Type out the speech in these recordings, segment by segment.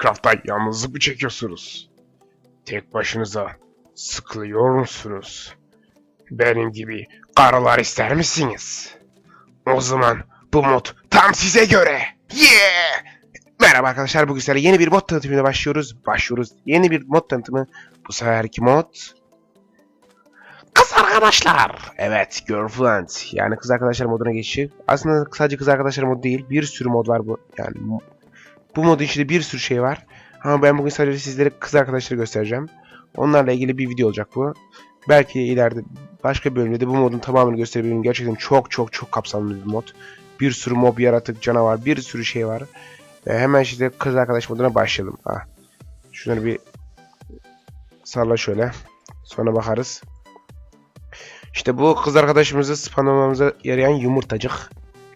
Minecraft'ta yalnızlık mı çekiyorsunuz? Tek başınıza sıkılıyor musunuz? Benim gibi karılar ister misiniz? O zaman bu mod tam size göre. Yeah! Merhaba arkadaşlar bugün sizlerle yeni bir mod tanıtımıyla başlıyoruz. Başlıyoruz. Yeni bir mod tanıtımı. Bu seferki mod... Kız arkadaşlar. Evet, girlfriend. Yani kız arkadaşlar moduna geçiş. Aslında sadece kız arkadaşlar modu değil. Bir sürü mod var bu. Yani bu modun içinde bir sürü şey var. Ama ben bugün sadece sizlere kız arkadaşları göstereceğim. Onlarla ilgili bir video olacak bu. Belki ileride başka bölümde de bu modun tamamını gösterebilirim. Gerçekten çok çok çok kapsamlı bir mod. Bir sürü mob, yaratık, canavar, bir sürü şey var. Ve hemen işte kız arkadaş moduna başlayalım. Ha. Şunları bir salla şöyle. Sonra bakarız. İşte bu kız arkadaşımızı spamlamamıza yarayan yumurtacık.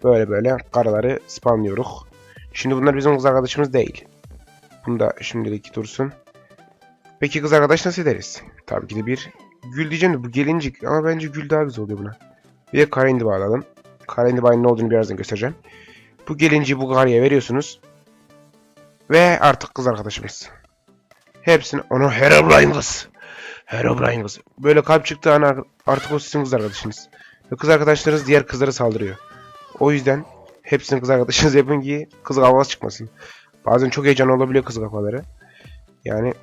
Böyle böyle karaları spamlıyoruz. Şimdi bunlar bizim kız arkadaşımız değil. Bunu da şimdilik dursun. Peki kız arkadaş nasıl ederiz? Tabii ki de bir gül diyeceğim de bu gelincik ama bence gül daha güzel oluyor buna. Bir de kara indiba alalım. Kara indibanın ne olduğunu birazdan göstereceğim. Bu gelinciyi bu karıya veriyorsunuz. Ve artık kız arkadaşımız. Hepsini onu Herobrine kız. Herobrine kız. Böyle kalp çıktığı an artık o sizin kız arkadaşınız. Ve kız arkadaşlarınız diğer kızlara saldırıyor. O yüzden hepsini kız arkadaşınız yapın ki kız kavgası çıkmasın. Bazen çok heyecan olabiliyor kız kafaları. Yani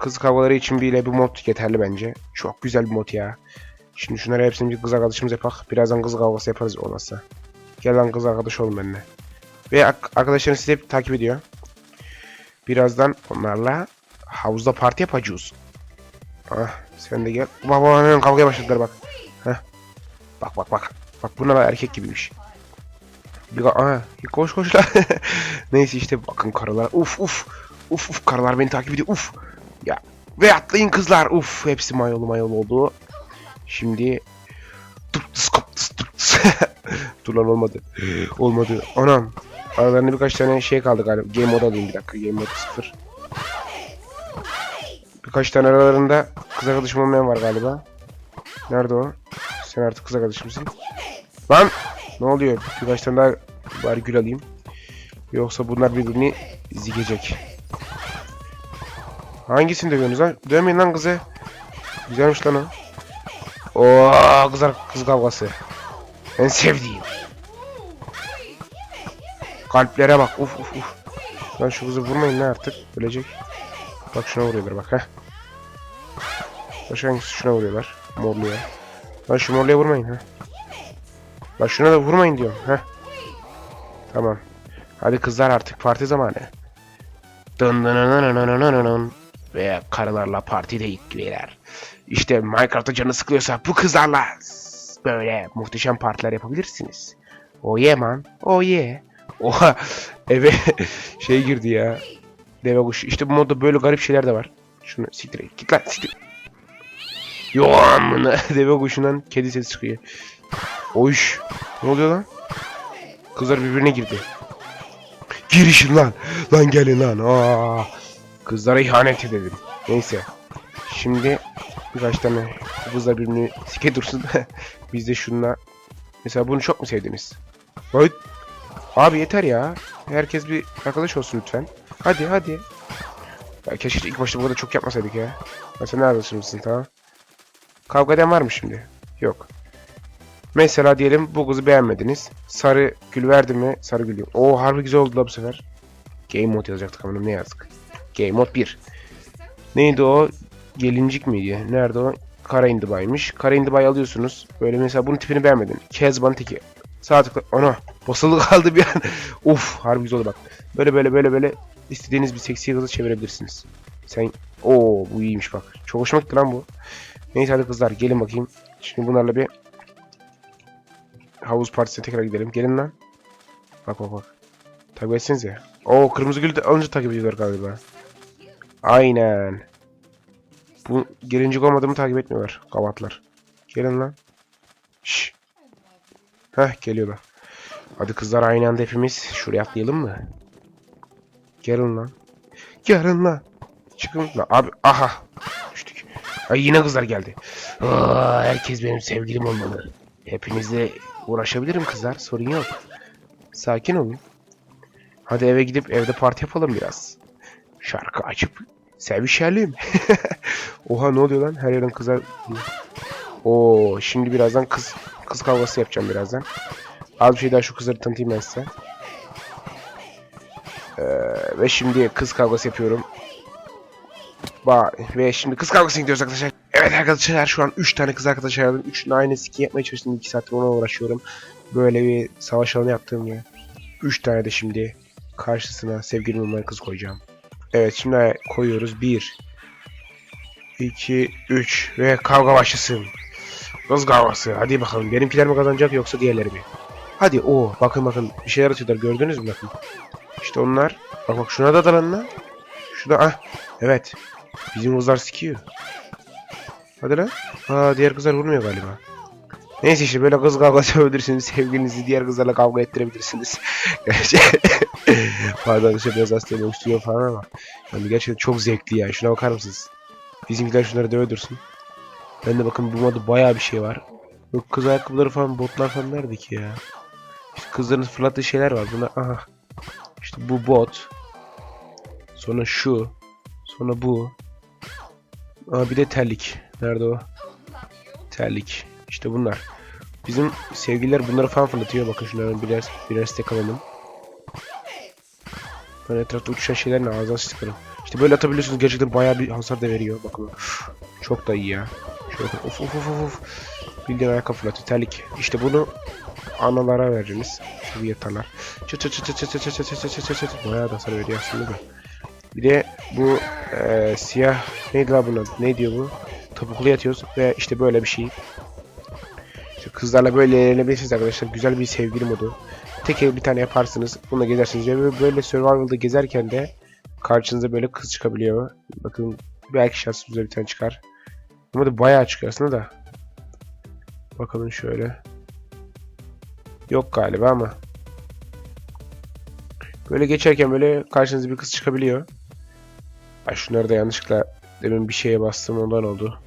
kız kavgaları için bile bu mod yeterli bence. Çok güzel bir mod ya. Şimdi şunları hepsini bir kız arkadaşımız yapak. Birazdan kız kavgası yaparız olmazsa. Gel lan kız arkadaş olun benimle. Ve arkadaşlarınız sizi hep takip ediyor. Birazdan onlarla havuzda parti yapacağız. Ah sen de gel. Bak bak hemen kavgaya başladılar bak. Heh. Bak bak bak. Bak bunlar erkek gibiymiş. Bir Aa, koş koş lan. Neyse işte bakın karılar. Uf uf. Uf uf karılar beni takip ediyor. Uf. Ya. Ve atlayın kızlar. Uf hepsi mayolu mayolu oldu. Şimdi. Dur lan olmadı. olmadı. Anam. Aralarında birkaç tane şey kaldı galiba. Game mode alayım bir dakika. Game mode 0. Birkaç tane aralarında kız arkadaşım olmayan var galiba. Nerede o? Sen artık kız arkadaşımsın. Lan! Ne oluyor? Birkaç tane daha bari gül alayım. Yoksa bunlar birbirini zikecek. Hangisini dövüyorsunuz lan? Dövmeyin lan kızı. Güzelmiş lan o. Oo kızar kız kavgası. En sevdiğim. Kalplere bak. Uf uf uf. Lan şu kızı vurmayın lan artık. Ölecek. Bak şuna vuruyorlar bak ha. Başka hangisi şuna vuruyorlar. Morluya. Lan şu morluya vurmayın ha. Bak şuna da vurmayın diyorum ha. Tamam. Hadi kızlar artık parti zamanı. Dın dın dın dın dın dın dın. Ve karılarla partideyiz beyler. İşte Minecraft'ta canı sıkılıyorsa bu kızlarla böyle muhteşem partiler yapabilirsiniz. Oh yeah man. Oh yeah. Oha eve şey girdi ya. Deve kuşu. İşte bu modda böyle garip şeyler de var. Şunu siktir. Git lan siktir. Yo amına. Deve kuşundan kedi sesi çıkıyor. Oyş. Ne oluyor lan? Kızlar birbirine girdi. Girişin lan. Lan gelin lan. Aa. Kızlara ihanet edelim. Neyse. Şimdi birkaç tane kızlar birbirini sike dursun. Biz de şunla. Mesela bunu çok mu sevdiniz? Right. Abi yeter ya. Herkes bir arkadaş olsun lütfen. Hadi hadi. Ya keşke ilk başta bu kadar çok yapmasaydık ya. Mesela ne arkadaşımızsın tamam. Kavga eden var mı şimdi? Yok. Mesela diyelim bu kızı beğenmediniz. Sarı gül verdi mi? Sarı gül. Oo harbi güzel oldu la bu sefer. Game mode yazacaktık ama ne yazdık? Game mode 1. Neydi o? Gelincik miydi? Nerede o? Kara indibaymış. Kara indibayı alıyorsunuz. Böyle mesela bunun tipini beğenmedin. Kezban teki. Sağ tıkla. Ana. Basılı kaldı bir an. Uf harbi güzel oldu bak. Böyle böyle böyle böyle istediğiniz bir seksi kızı çevirebilirsiniz. Sen o bu iyiymiş bak. Çok hoşuma gitti lan bu. Neyse hadi kızlar gelin bakayım. Şimdi bunlarla bir havuz partisine tekrar gidelim. Gelin lan. Bak bak bak. Takip etsiniz ya. Oo kırmızı gülü de alınca takip ediyorlar galiba. Aynen. Bu gelincik olmadığımı takip etmiyorlar. Kavatlar. Gelin lan. Şşş. Heh geliyorlar. Hadi kızlar aynı anda hepimiz şuraya atlayalım mı? Gelin lan. Gelin lan. Çıkın lan. Abi aha. Düştük. Ay yine kızlar geldi. Aa, herkes benim sevgilim olmalı. Hepinizle uğraşabilirim kızlar. Sorun yok. Sakin olun. Hadi eve gidip evde parti yapalım biraz. Şarkı açıp sevişelim. Oha ne oluyor lan? Her yerden kızar. Oo şimdi birazdan kız kız kavgası yapacağım birazdan. Az bir şey daha şu kızları tanıtayım ben size. Ee, ve şimdi kız kavgası yapıyorum. Ba ve şimdi kız kavgasına gidiyoruz arkadaşlar. Evet arkadaşlar şu an 3 tane kız arkadaş ayarladım. 3'ünün aynı skin yapmaya çalıştım. 2 saattir ona uğraşıyorum. Böyle bir savaş alanı yaptım ya. 3 tane de şimdi karşısına sevgili olmayan kız koyacağım. Evet şimdi koyuyoruz. 1 2 3 ve kavga başlasın. Kız kavgası. Hadi bakalım. Benimkiler mi kazanacak yoksa diğerleri mi? Hadi o bakın bakın bir şeyler atıyorlar gördünüz mü bakın. İşte onlar. Bak bak şuna da dalan lan. Şurada ah evet. Bizim kızlar sikiyor. Hadi lan. Aa diğer kızlar vurmuyor galiba. Neyse işte böyle kız kavgası yapabilirsiniz. Sevgilinizi diğer kızlarla kavga ettirebilirsiniz. Pardon işte biraz hastayım öksürüyor falan ama. Yani gerçekten çok zevkli yani. Şuna bakar mısınız? Bizimkiler şunları döve dursun. Ben de bakın bu moda bayağı bir şey var. Bu kız ayakkabıları falan botlar falan nerede ki ya? İşte kızların fırlattığı şeyler var. Buna aha. İşte bu bot. Sonra şu. Sonra bu. Aa bir de terlik. Nerede o? Terlik. İşte bunlar. Bizim sevgililer bunları falan fırlatıyor. Bakın şunların birer, birer stek alalım. Ben etrafta uçuşan şeylerin ağzına sıkarım. İşte böyle atabiliyorsunuz. Gerçekten bayağı bir hasar da veriyor. Bakın. Çok da iyi ya. Şöyle. Of of of of. Bildiğin ayakkabı fırlatıyor. Terlik. İşte bunu analara veririz. Şu çıt çıt çıt çıt çıt çıt çıt çıt çıt çıt çıt. Bayağı da hasar veriyor aslında da. Bir de bu eee, siyah neydi la bunun? Ne diyor bu? Topuklu yatıyoruz ve işte böyle bir şey. İşte kızlarla böyle eğlenebilirsiniz arkadaşlar. Güzel bir sevgili modu. Tek el bir tane yaparsınız. Bununla gezersiniz. Ve böyle survival'da gezerken de karşınıza böyle kız çıkabiliyor. Bakın belki şansınıza bir tane çıkar. Ama da bayağı çıkıyor aslında da. Bakalım şöyle. Yok galiba ama. Böyle geçerken böyle karşınıza bir kız çıkabiliyor. Ay şunları da yanlışlıkla demin bir şeye bastım ondan oldu.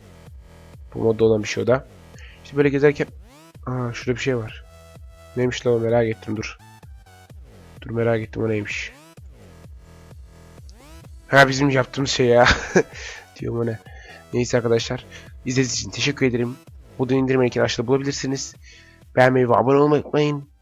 Bu modda olan bir şey o da. İşte böyle gezerken... Aa şurada bir şey var. Neymiş lan o merak ettim dur. Dur merak ettim o neymiş. Ha bizim yaptığımız şey ya. Diyorum o ne. Neyse arkadaşlar. İzlediğiniz için teşekkür ederim. Bu da indirme linkini aşağıda bulabilirsiniz. Beğenmeyi ve abone olmayı unutmayın.